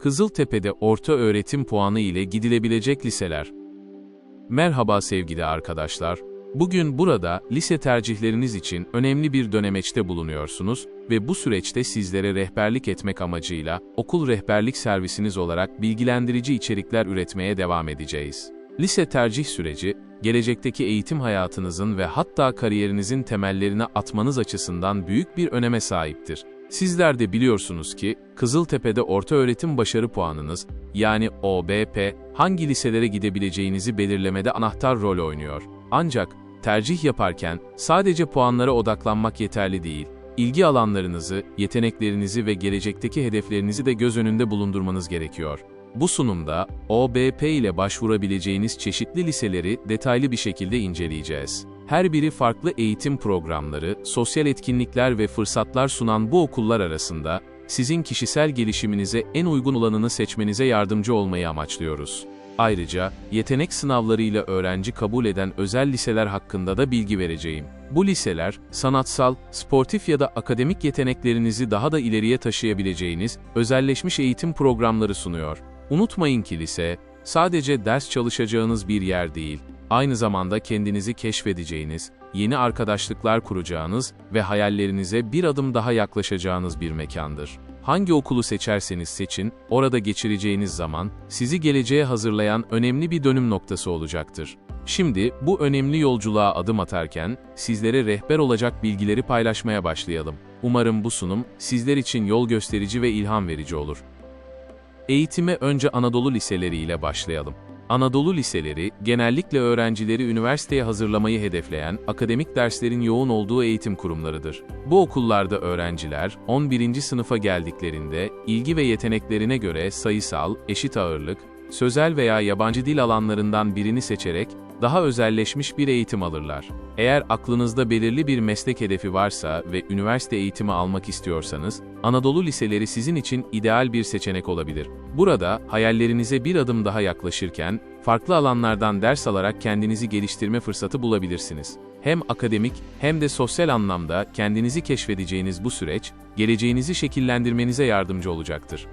Kızıltepe'de orta öğretim puanı ile gidilebilecek liseler. Merhaba sevgili arkadaşlar. Bugün burada lise tercihleriniz için önemli bir dönemeçte bulunuyorsunuz ve bu süreçte sizlere rehberlik etmek amacıyla okul rehberlik servisiniz olarak bilgilendirici içerikler üretmeye devam edeceğiz. Lise tercih süreci, gelecekteki eğitim hayatınızın ve hatta kariyerinizin temellerini atmanız açısından büyük bir öneme sahiptir. Sizler de biliyorsunuz ki, Kızıltepe'de orta öğretim başarı puanınız, yani OBP, hangi liselere gidebileceğinizi belirlemede anahtar rol oynuyor. Ancak, tercih yaparken sadece puanlara odaklanmak yeterli değil. İlgi alanlarınızı, yeteneklerinizi ve gelecekteki hedeflerinizi de göz önünde bulundurmanız gerekiyor. Bu sunumda, OBP ile başvurabileceğiniz çeşitli liseleri detaylı bir şekilde inceleyeceğiz. Her biri farklı eğitim programları, sosyal etkinlikler ve fırsatlar sunan bu okullar arasında, sizin kişisel gelişiminize en uygun olanını seçmenize yardımcı olmayı amaçlıyoruz. Ayrıca, yetenek sınavlarıyla öğrenci kabul eden özel liseler hakkında da bilgi vereceğim. Bu liseler, sanatsal, sportif ya da akademik yeteneklerinizi daha da ileriye taşıyabileceğiniz, özelleşmiş eğitim programları sunuyor. Unutmayın ki lise, sadece ders çalışacağınız bir yer değil, aynı zamanda kendinizi keşfedeceğiniz, yeni arkadaşlıklar kuracağınız ve hayallerinize bir adım daha yaklaşacağınız bir mekandır. Hangi okulu seçerseniz seçin, orada geçireceğiniz zaman, sizi geleceğe hazırlayan önemli bir dönüm noktası olacaktır. Şimdi, bu önemli yolculuğa adım atarken, sizlere rehber olacak bilgileri paylaşmaya başlayalım. Umarım bu sunum, sizler için yol gösterici ve ilham verici olur. Eğitime önce Anadolu liseleri ile başlayalım. Anadolu liseleri, genellikle öğrencileri üniversiteye hazırlamayı hedefleyen, akademik derslerin yoğun olduğu eğitim kurumlarıdır. Bu okullarda öğrenciler, 11. sınıfa geldiklerinde, ilgi ve yeteneklerine göre sayısal, eşit ağırlık, sözel veya yabancı dil alanlarından birini seçerek, daha özelleşmiş bir eğitim alırlar. Eğer aklınızda belirli bir meslek hedefi varsa ve üniversite eğitimi almak istiyorsanız, Anadolu liseleri sizin için ideal bir seçenek olabilir. Burada, hayallerinize bir adım daha yaklaşırken, farklı alanlardan ders alarak kendinizi geliştirme fırsatı bulabilirsiniz. Hem akademik hem de sosyal anlamda kendinizi keşfedeceğiniz bu süreç, geleceğinizi şekillendirmenize yardımcı olacaktır.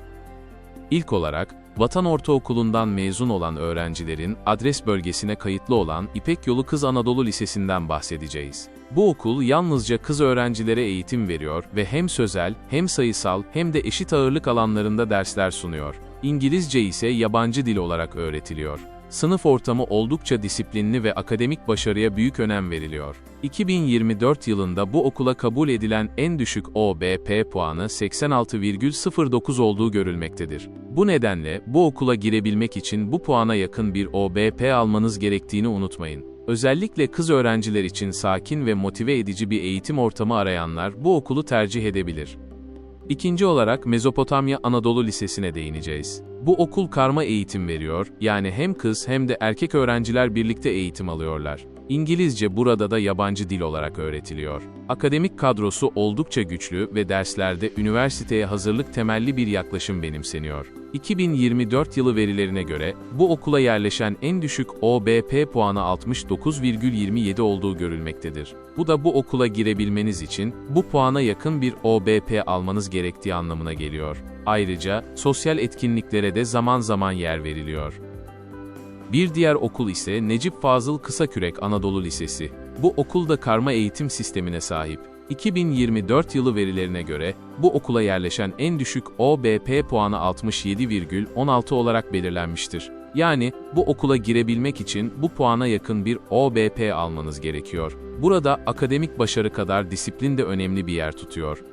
İlk olarak, Vatan Ortaokulu'ndan mezun olan öğrencilerin adres bölgesine kayıtlı olan İpek Yolu Kız Anadolu Lisesi'nden bahsedeceğiz. Bu okul yalnızca kız öğrencilere eğitim veriyor ve hem sözel, hem sayısal, hem de eşit ağırlık alanlarında dersler sunuyor. İngilizce ise yabancı dil olarak öğretiliyor. Sınıf ortamı oldukça disiplinli ve akademik başarıya büyük önem veriliyor. 2024 yılında bu okula kabul edilen en düşük OBP puanı 86,09 olduğu görülmektedir. Bu nedenle bu okula girebilmek için bu puana yakın bir OBP almanız gerektiğini unutmayın. Özellikle kız öğrenciler için sakin ve motive edici bir eğitim ortamı arayanlar bu okulu tercih edebilir. İkinci olarak Mezopotamya Anadolu Lisesi'ne değineceğiz. Bu okul karma eğitim veriyor, yani hem kız hem de erkek öğrenciler birlikte eğitim alıyorlar. İngilizce burada da yabancı dil olarak öğretiliyor. Akademik kadrosu oldukça güçlü ve derslerde üniversiteye hazırlık temelli bir yaklaşım benimseniyor. 2024 yılı verilerine göre bu okula yerleşen en düşük OBP puanı 69,27 olduğu görülmektedir. Bu da bu okula girebilmeniz için bu puana yakın bir OBP almanız gerektiği anlamına geliyor. Ayrıca sosyal etkinliklere de zaman zaman yer veriliyor. Bir diğer okul ise Necip Fazıl Kısakürek Anadolu Lisesi. Bu okul da karma eğitim sistemine sahip. 2024 yılı verilerine göre bu okula yerleşen en düşük OBP puanı 67,16 olarak belirlenmiştir. Yani bu okula girebilmek için bu puana yakın bir OBP almanız gerekiyor. Burada akademik başarı kadar disiplin de önemli bir yer tutuyor.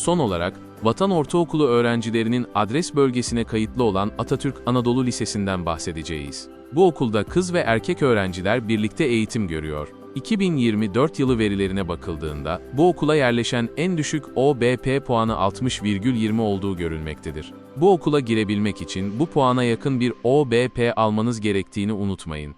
Son olarak, Vatan Ortaokulu öğrencilerinin adres bölgesine kayıtlı olan Atatürk Anadolu Lisesi'nden bahsedeceğiz. Bu okulda kız ve erkek öğrenciler birlikte eğitim görüyor. 2024 yılı verilerine bakıldığında, bu okula yerleşen en düşük OBP puanı 60,20 olduğu görülmektedir. Bu okula girebilmek için bu puana yakın bir OBP almanız gerektiğini unutmayın.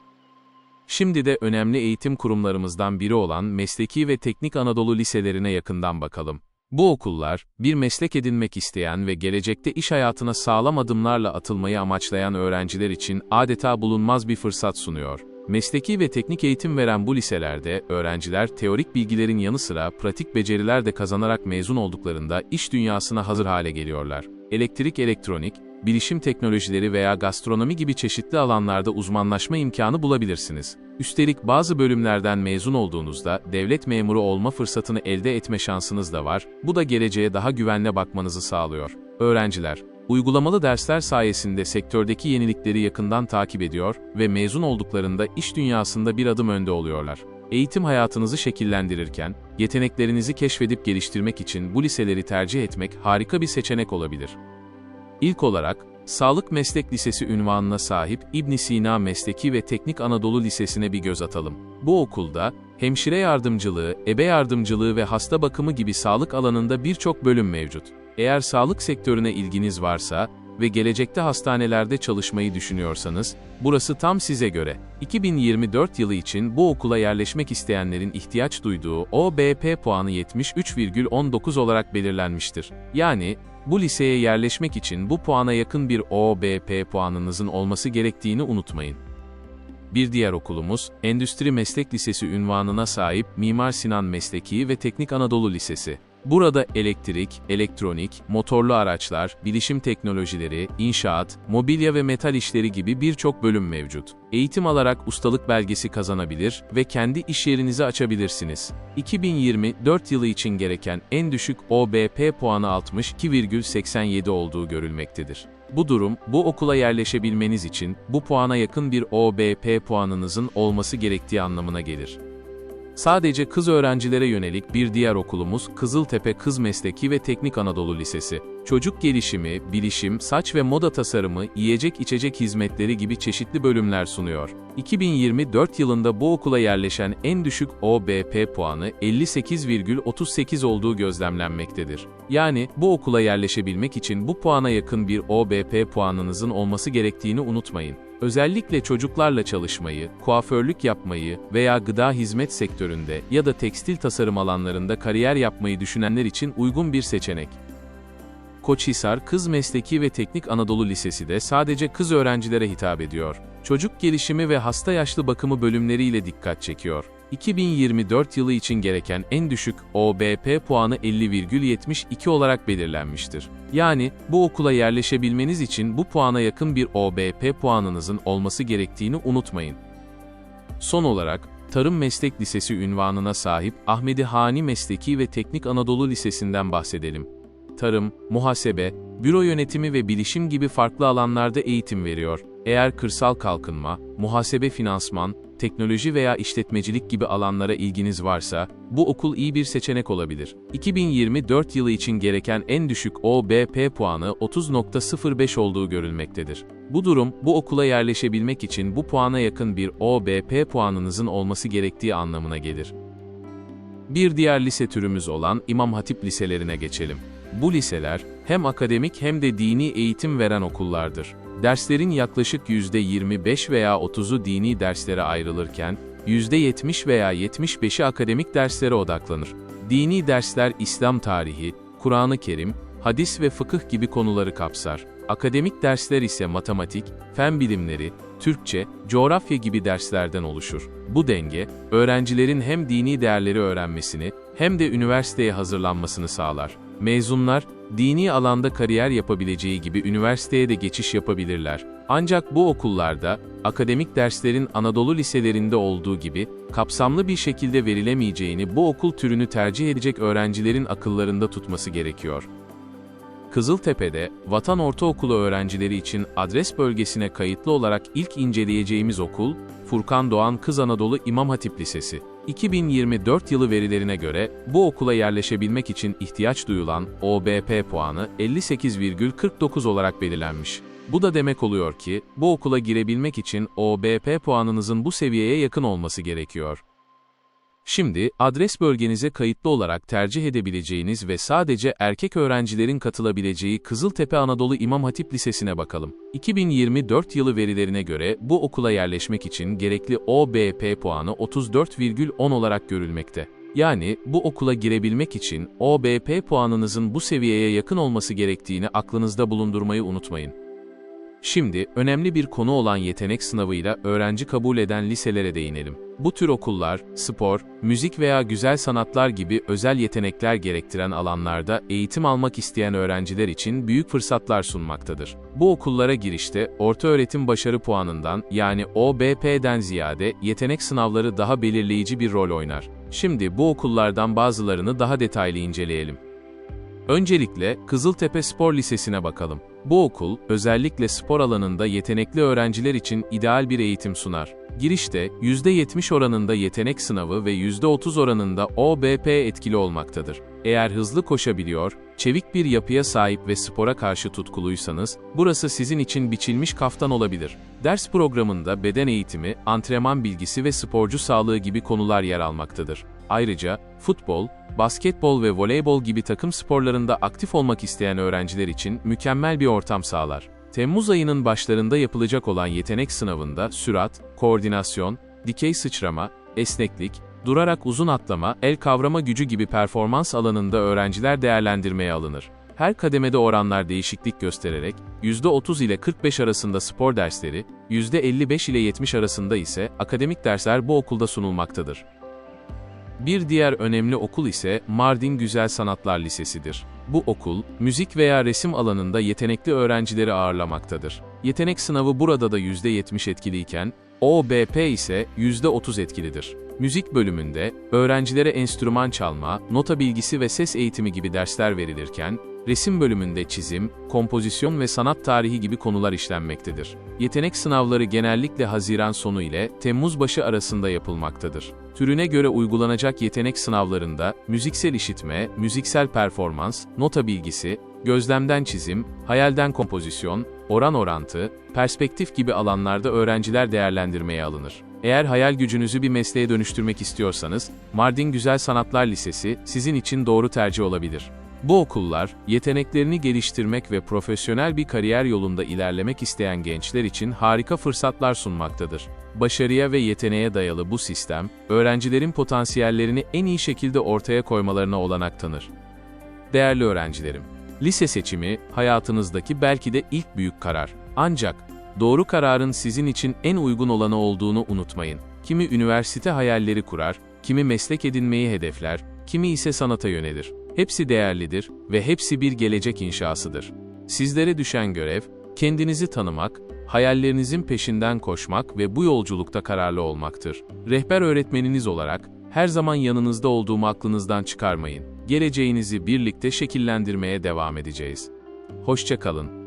Şimdi de önemli eğitim kurumlarımızdan biri olan Mesleki ve Teknik Anadolu liselerine yakından bakalım. Bu okullar, bir meslek edinmek isteyen ve gelecekte iş hayatına sağlam adımlarla atılmayı amaçlayan öğrenciler için adeta bulunmaz bir fırsat sunuyor. Mesleki ve teknik eğitim veren bu liselerde, öğrenciler teorik bilgilerin yanı sıra pratik beceriler de kazanarak mezun olduklarında iş dünyasına hazır hale geliyorlar. Elektrik, elektronik, bilişim teknolojileri veya gastronomi gibi çeşitli alanlarda uzmanlaşma imkanı bulabilirsiniz. Üstelik bazı bölümlerden mezun olduğunuzda devlet memuru olma fırsatını elde etme şansınız da var, bu da geleceğe daha güvenle bakmanızı sağlıyor. Öğrenciler, uygulamalı dersler sayesinde sektördeki yenilikleri yakından takip ediyor ve mezun olduklarında iş dünyasında bir adım önde oluyorlar. Eğitim hayatınızı şekillendirirken, yeteneklerinizi keşfedip geliştirmek için bu liseleri tercih etmek harika bir seçenek olabilir. İlk olarak, Sağlık Meslek Lisesi ünvanına sahip İbn Sina Mesleki ve Teknik Anadolu Lisesi'ne bir göz atalım. Bu okulda, hemşire yardımcılığı, ebe yardımcılığı ve hasta bakımı gibi sağlık alanında birçok bölüm mevcut. Eğer sağlık sektörüne ilginiz varsa ve gelecekte hastanelerde çalışmayı düşünüyorsanız, burası tam size göre. 2024 yılı için bu okula yerleşmek isteyenlerin ihtiyaç duyduğu OBP puanı 73,19 olarak belirlenmiştir. Yani, bu liseye yerleşmek için bu puana yakın bir OBP puanınızın olması gerektiğini unutmayın. Bir diğer okulumuz, Endüstri Meslek Lisesi ünvanına sahip Mimar Sinan Mesleki ve Teknik Anadolu Lisesi. Burada elektrik, elektronik, motorlu araçlar, bilişim teknolojileri, inşaat, mobilya ve metal işleri gibi birçok bölüm mevcut. Eğitim alarak ustalık belgesi kazanabilir ve kendi iş yerinizi açabilirsiniz. 2024 yılı için gereken en düşük OBP puanı 62,87 olduğu görülmektedir. Bu durum, bu okula yerleşebilmeniz için bu puana yakın bir OBP puanınızın olması gerektiği anlamına gelir. Sadece kız öğrencilere yönelik bir diğer okulumuz Kızıltepe Kız Mesleki ve Teknik Anadolu Lisesi. Çocuk gelişimi, bilişim, saç ve moda tasarımı, yiyecek içecek hizmetleri gibi çeşitli bölümler sunuyor. 2024 yılında bu okula yerleşen en düşük OBP puanı 58,38 olduğu gözlemlenmektedir. Yani bu okula yerleşebilmek için bu puana yakın bir OBP puanınızın olması gerektiğini unutmayın. Özellikle çocuklarla çalışmayı, kuaförlük yapmayı veya gıda hizmet sektöründe ya da tekstil tasarım alanlarında kariyer yapmayı düşünenler için uygun bir seçenek. Koçhisar Kız Mesleki ve Teknik Anadolu Lisesi de sadece kız öğrencilere hitap ediyor. Çocuk gelişimi ve hasta yaşlı bakımı bölümleriyle dikkat çekiyor. 2024 yılı için gereken en düşük OBP puanı 50,72 olarak belirlenmiştir. Yani bu okula yerleşebilmeniz için bu puana yakın bir OBP puanınızın olması gerektiğini unutmayın. Son olarak, Tarım Meslek Lisesi ünvanına sahip Ahmedi Hani Mesleki ve Teknik Anadolu Lisesi'nden bahsedelim. Tarım, muhasebe, büro yönetimi ve bilişim gibi farklı alanlarda eğitim veriyor. Eğer kırsal kalkınma, muhasebe finansman, teknoloji veya işletmecilik gibi alanlara ilginiz varsa, bu okul iyi bir seçenek olabilir. 2024 yılı için gereken en düşük OBP puanı 30.05 olduğu görülmektedir. Bu durum, bu okula yerleşebilmek için bu puana yakın bir OBP puanınızın olması gerektiği anlamına gelir. Bir diğer lise türümüz olan İmam Hatip liselerine geçelim. Bu liseler, hem akademik hem de dini eğitim veren okullardır. Derslerin yaklaşık %25 veya 30'u dini derslere ayrılırken, %70 veya 75'i akademik derslere odaklanır. Dini dersler İslam tarihi, Kur'an-ı Kerim, hadis ve fıkıh gibi konuları kapsar. Akademik dersler ise matematik, fen bilimleri, Türkçe, coğrafya gibi derslerden oluşur. Bu denge, öğrencilerin hem dini değerleri öğrenmesini hem de üniversiteye hazırlanmasını sağlar. Mezunlar, dini alanda kariyer yapabileceği gibi üniversiteye de geçiş yapabilirler. Ancak bu okullarda, akademik derslerin Anadolu liselerinde olduğu gibi, kapsamlı bir şekilde verilemeyeceğini bu okul türünü tercih edecek öğrencilerin akıllarında tutması gerekiyor. Kızıltepe'de, Vatan Ortaokulu öğrencileri için adres bölgesine kayıtlı olarak ilk inceleyeceğimiz okul, Furkan Doğan Kız Anadolu İmam Hatip Lisesi. 2024 yılı verilerine göre, bu okula yerleşebilmek için ihtiyaç duyulan OBP puanı 58,49 olarak belirlenmiş. Bu da demek oluyor ki, bu okula girebilmek için OBP puanınızın bu seviyeye yakın olması gerekiyor. Şimdi, adres bölgenize kayıtlı olarak tercih edebileceğiniz ve sadece erkek öğrencilerin katılabileceği Kızıltepe Anadolu İmam Hatip Lisesi'ne bakalım. 2024 yılı verilerine göre bu okula yerleşmek için gerekli OBP puanı 34,10 olarak görülmekte. Yani bu okula girebilmek için OBP puanınızın bu seviyeye yakın olması gerektiğini aklınızda bulundurmayı unutmayın. Şimdi, önemli bir konu olan yetenek sınavıyla öğrenci kabul eden liselere değinelim. Bu tür okullar, spor, müzik veya güzel sanatlar gibi özel yetenekler gerektiren alanlarda eğitim almak isteyen öğrenciler için büyük fırsatlar sunmaktadır. Bu okullara girişte, ortaöğretim başarı puanından yani OBP'den ziyade yetenek sınavları daha belirleyici bir rol oynar. Şimdi bu okullardan bazılarını daha detaylı inceleyelim. Öncelikle Kızıltepe Spor Lisesi'ne bakalım. Bu okul, özellikle spor alanında yetenekli öğrenciler için ideal bir eğitim sunar. Girişte, %70 oranında yetenek sınavı ve %30 oranında OBP etkili olmaktadır. Eğer hızlı koşabiliyor, çevik bir yapıya sahip ve spora karşı tutkuluysanız, burası sizin için biçilmiş kaftan olabilir. Ders programında beden eğitimi, antrenman bilgisi ve sporcu sağlığı gibi konular yer almaktadır. Ayrıca, futbol, basketbol ve voleybol gibi takım sporlarında aktif olmak isteyen öğrenciler için mükemmel bir ortam sağlar. Temmuz ayının başlarında yapılacak olan yetenek sınavında sürat, koordinasyon, dikey sıçrama, esneklik, durarak uzun atlama, el kavrama gücü gibi performans alanında öğrenciler değerlendirmeye alınır. Her kademede oranlar değişiklik göstererek, %30 ile 45 arasında spor dersleri, %55 ile 70 arasında ise akademik dersler bu okulda sunulmaktadır. Bir diğer önemli okul ise Mardin Güzel Sanatlar Lisesi'dir. Bu okul, müzik veya resim alanında yetenekli öğrencileri ağırlamaktadır. Yetenek sınavı burada da %70 etkiliyken, OBP ise %30 etkilidir. Müzik bölümünde, öğrencilere enstrüman çalma, nota bilgisi ve ses eğitimi gibi dersler verilirken, resim bölümünde çizim, kompozisyon ve sanat tarihi gibi konular işlenmektedir. Yetenek sınavları genellikle Haziran sonu ile Temmuz başı arasında yapılmaktadır. Türüne göre uygulanacak yetenek sınavlarında müziksel işitme, müziksel performans, nota bilgisi, gözlemden çizim, hayalden kompozisyon, oran orantı, perspektif gibi alanlarda öğrenciler değerlendirmeye alınır. Eğer hayal gücünüzü bir mesleğe dönüştürmek istiyorsanız, Mardin Güzel Sanatlar Lisesi sizin için doğru tercih olabilir. Bu okullar, yeteneklerini geliştirmek ve profesyonel bir kariyer yolunda ilerlemek isteyen gençler için harika fırsatlar sunmaktadır. Başarıya ve yeteneğe dayalı bu sistem, öğrencilerin potansiyellerini en iyi şekilde ortaya koymalarına olanak tanır. Değerli öğrencilerim, lise seçimi hayatınızdaki belki de ilk büyük karar. Ancak doğru kararın sizin için en uygun olanı olduğunu unutmayın. Kimi üniversite hayalleri kurar, kimi meslek edinmeyi hedefler, kimi ise sanata yönelir. Hepsi değerlidir ve hepsi bir gelecek inşasıdır. Sizlere düşen görev, kendinizi tanımak, hayallerinizin peşinden koşmak ve bu yolculukta kararlı olmaktır. Rehber öğretmeniniz olarak, her zaman yanınızda olduğumu aklınızdan çıkarmayın. Geleceğinizi birlikte şekillendirmeye devam edeceğiz. Hoşça kalın.